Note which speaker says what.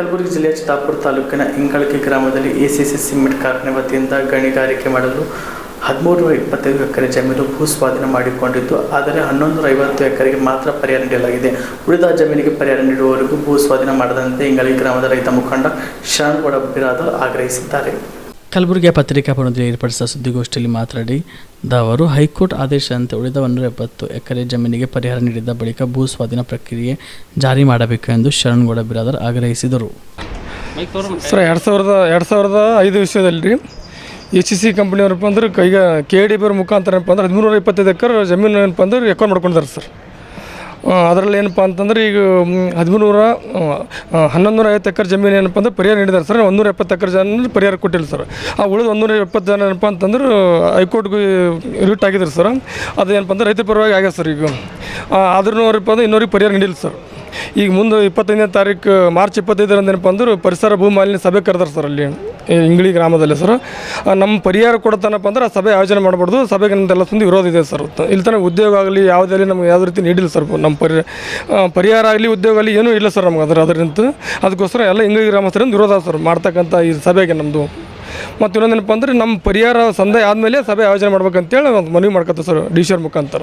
Speaker 1: ಕಲಬುರಗಿ ಜಿಲ್ಲೆಯ ಚಿತ್ತಾಪುರ ತಾಲೂಕಿನ ಇಂಗಳಕಿ ಗ್ರಾಮದಲ್ಲಿ ಎಸಿಸಿ ಸಿಮೆಂಟ್ ಕಾರ್ಖಾನೆ ವತಿಯಿಂದ ಗಣಿಗಾರಿಕೆ ಮಾಡಲು ಹದಿಮೂರು ಇಪ್ಪತ್ತೈದು ಎಕರೆ ಜಮೀನು ಭೂ ಸ್ವಾಧೀನ ಮಾಡಿಕೊಂಡಿದ್ದು, ಆದರೆ ಹನ್ನೊಂದು ಐವತ್ತು ಎಕರೆಗೆ ಮಾತ್ರ ಪರಿಹಾರ ನೀಡಲಾಗಿದೆ. ಉಳಿದ ಜಮೀನಿಗೆ ಪರಿಹಾರ ನೀಡುವವರೆಗೂ ಭೂ ಸ್ವಾಧೀನ ಮಾಡದಂತೆ ಇಂಗಳಿ ಗ್ರಾಮದ ರೈತ ಮುಖಂಡ ಶರಣ್ ಬಿರಾದ ಆಗ್ರಹಿಸಿದ್ದಾರೆ. ಕಲಬುರಗಿಯ ಪತ್ರಿಕಾ ಭವನದಲ್ಲಿ ಏರ್ಪಡಿಸಿದ ಸುದ್ದಿಗೋಷ್ಠಿಯಲ್ಲಿ ಮಾತನಾಡಿ ಅವರು ಹೈಕೋರ್ಟ್ ಆದೇಶದಂತೆ ಉಳಿದ ಒಂದೂರ ಎಪ್ಪತ್ತು ಎಕರೆ ಜಮೀನಿಗೆ ಪರಿಹಾರ ನೀಡಿದ ಬಳಿಕ ಭೂ ಸ್ವಾಧೀನ ಪ್ರಕ್ರಿಯೆ ಜಾರಿ ಮಾಡಬೇಕು ಎಂದು ಶರಣಗೌಡ ಬಿರಾದರ್ ಆಗ್ರಹಿಸಿದರು.
Speaker 2: ಸರ್, ಎರಡು ಸಾವಿರದ ಎರಡು ಸಾವಿರದ ಐದು ವಿಷಯದಲ್ಲಿ ರೀ ಎಚ್ ಸಿ ಕಂಪ್ನಿಯವ್ರಪ್ಪ ಅಂದ್ರೆ ಈಗ ಕೆ ಡಿ ಬಿ ಅವ್ರ ಮುಖಾಂತರ ಏನಪ್ಪ ಅಂದ್ರೆ ಹದಿಮೂರು ಇಪ್ಪತ್ತೈದು ಎಕರೆ ಜಮೀನು ಏನಪ್ಪ ಅಂದ್ರೆ ರೆಕಾರ್ಡ್ ಮಾಡ್ಕೊಂಡಿದ್ದಾರೆ ಸರ್. ಅದರಲ್ಲಿ ಏನಪ್ಪ ಅಂತಂದ್ರೆ ಈಗ ಹದಿಮೂರು ಹನ್ನೊಂದು ನೂರ ಐವತ್ತು ಎಕರೆ ಜಮೀನು ಏನಪ್ಪ ಅಂದ್ರೆ ಪರಿಹಾರ ನೀಡಿದ್ದಾರೆ ಸರ್. ಒಂದೂರ ಎಪ್ಪತ್ತು ಎಕರೆ ಜನ ಪರಿಹಾರ ಕೊಟ್ಟಿಲ್ಲ ಸರ್. ಆ ಉಳಿದ ಒಂದೂರ ಎಪ್ಪತ್ತು ಜನ ಏನಪ್ಪ ಅಂತಂದ್ರೆ, ಹೈಕೋರ್ಟ್ಗೆ ರಿಟ್ ಆಗಿದ್ರು ಸರ್. ಅದು ಏನಪ್ಪ ಅಂದ್ರೆ ರೈತರ ಪರವಾಗಿ ಆಗ್ಯದ ಸರ್ ಈಗ. ಆದ್ರೂ ಅವ್ರಪ್ಪ ಅಂದ್ರೆ ಇನ್ನೂರಿಗೆ ಪರಿಹಾರ ನೀಡಿಲ್ಲ ಸರ್. ಈಗ ಮುಂದೆ ಇಪ್ಪತ್ತೈದನೇ ತಾರೀಕು, ಮಾರ್ಚ್ ಇಪ್ಪತ್ತೈದರಂದು ಏನಪ್ಪ ಅಂದ್ರೆ ಪರಿಸರ ಭೂಮಾಲಿನ್ಯ ಸಭೆ ಕರೆದಾರೆ ಸರ್ ಅಲ್ಲಿ. ಇಂಗ್ಳಿ ಗ್ರಾಮದಲ್ಲಿ ಸರ್. ನಮ್ಮ ಪರಿಹಾರ ಕೊಡ್ತಾನಪ್ಪ ಅಂದ್ರೆ ಸಭೆ ಆಯೋಜನೆ ಮಾಡಬಾರ್ದು. ಸಭೆಗೆ ನಮ್ದೆಲ್ಲ ಸುಂದಿ ವಿರೋಧ ಇದೆ ಸರ್. ಇಲ್ಲಿ ತನಕ ಉದ್ಯೋಗ ಆಗಲಿ, ಯಾವುದೇ ನಮ್ಗೆ ಯಾವುದೇ ರೀತಿ ನೀಡಿಲ್ಲ ಸರ್. ನಮ್ಮ ಪರಿ ಪರಿಹಾರ ಆಗಲಿ, ಉದ್ಯೋಗ ಆಗಲಿ ಏನೂ ಇಲ್ಲ ಸರ್ ನಮ್ಗೆ ಅದರ ಅದರಿಂದ. ಅದಕ್ಕೋಸ್ಕರ ಎಲ್ಲ ಇಂಗ್ಳಿ ಗ್ರಾಮಸ್ಥರಿಂದ ವಿರೋಧ ಸರ್ ಮಾಡ್ತಕ್ಕಂಥ ಈ ಸಭೆಗೆ ನಮ್ಮದು ಮತ್ತು ಇನ್ನೊಂದೇನಪ್ಪ ಅಂದರೆ ನಮ್ಮ ಪರಿಹಾರ ಸಂದೇ ಆದಮೇಲೆ ಸಭೆ ಆಯೋಜನೆ ಮಾಡ್ಬೇಕಂತೇಳಿ ಒಂದು ಮನವಿ ಮಾಡ್ಕೊತೀವಿ ಸರ್ ಡಿ ಸಿ ಮುಖಾಂತರ.